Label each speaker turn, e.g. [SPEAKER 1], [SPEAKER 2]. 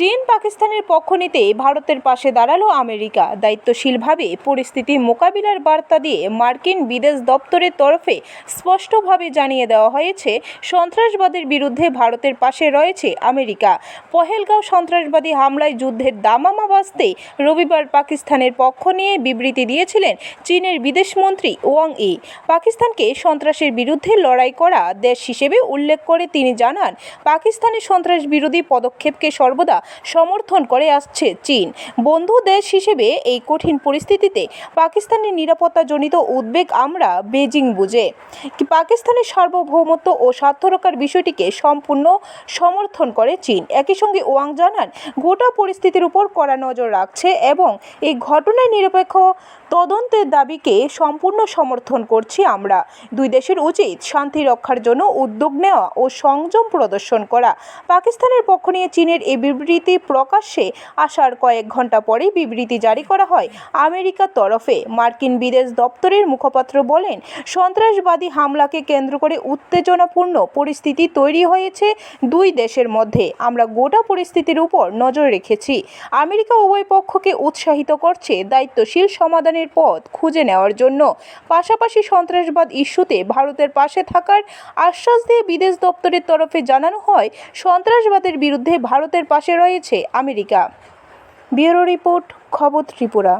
[SPEAKER 1] চীন পাকিস্তানের পক্ষ নিতে ভারতের পাশে দাঁড়াল আমেরিকা। দায়িত্বশীলভাবে পরিস্থিতি মোকাবিলার বার্তা দিয়ে মার্কিন বিদেশ দপ্তরের তরফে স্পষ্টভাবে জানিয়ে দেওয়া হয়েছে, সন্ত্রাসবাদের বিরুদ্ধে ভারতের পাশে রয়েছে আমেরিকা। পহেলগাঁও সন্ত্রাসবাদী হামলায় যুদ্ধের দামামা বাঁচতে রবিবার পাকিস্তানের পক্ষ নিয়ে বিবৃতি দিয়েছিলেন চীনের বিদেশমন্ত্রী ওয়াং ই। পাকিস্তানকে সন্ত্রাসের বিরুদ্ধে লড়াই করা দেশ হিসেবে উল্লেখ করে তিনি জানান, পাকিস্তানের সন্ত্রাস বিরোধী পদক্ষেপকে সর্বদা সমর্থন করে আসছে চীন। বন্ধু দেশ হিসেবে এই কঠিন পরিস্থিতিতে পাকিস্তানের নিরাপত্তাজনিত উদ্বেগ আমরা বেজিং বুঝে। পাকিস্তানের সার্বভৌমত্ব ও স্বার্থ রক্ষার বিষয়টিকে সম্পূর্ণ সমর্থন করে চীন। একই সঙ্গে ওয়াং জানান, গোটা পরিস্থিতির উপর কড়া নজর রাখছে এবং এই ঘটনায় নিরপেক্ষ তদন্তের দাবিকে সম্পূর্ণ সমর্থন করছি আমরা। দুই দেশের উচিত শান্তি রক্ষার জন্য উদ্যোগ নেওয়া ও সংযম প্রদর্শন করা। পাকিস্তানের পক্ষ নিয়ে চীনের এই বিবৃতি প্রকাশ্যে আসার কয়েক ঘণ্টা পরেই বিবৃতি জারি করা হয় আমেরিকার তরফে। মার্কিন বিদেশ দপ্তরের মুখপাত্র বলেন, সন্ত্রাসবাদী হামলাকে কেন্দ্র করে উত্তেজনাপূর্ণ পরিস্থিতি তৈরি হয়েছে দুই দেশের মধ্যে। আমরা গোটা পরিস্থিতির উপর নজর রেখেছি। আমেরিকা উভয় পক্ষকে উৎসাহিত করছে দায়িত্বশীল সমাধানের পথ খুঁজে নেওয়ার জন্য। পাশাপাশি সন্ত্রাসবাদ ইস্যুতে ভারতের পাশে থাকার আশ্বাস দিয়ে বিদেশ দপ্তরের তরফে জানানো হয়, সন্ত্রাসবাদের বিরুদ্ধে ভারতের পাশে রয়েছে আমেরিকা। ব্যুরো রিপোর্ট খবর ত্রিপুরা।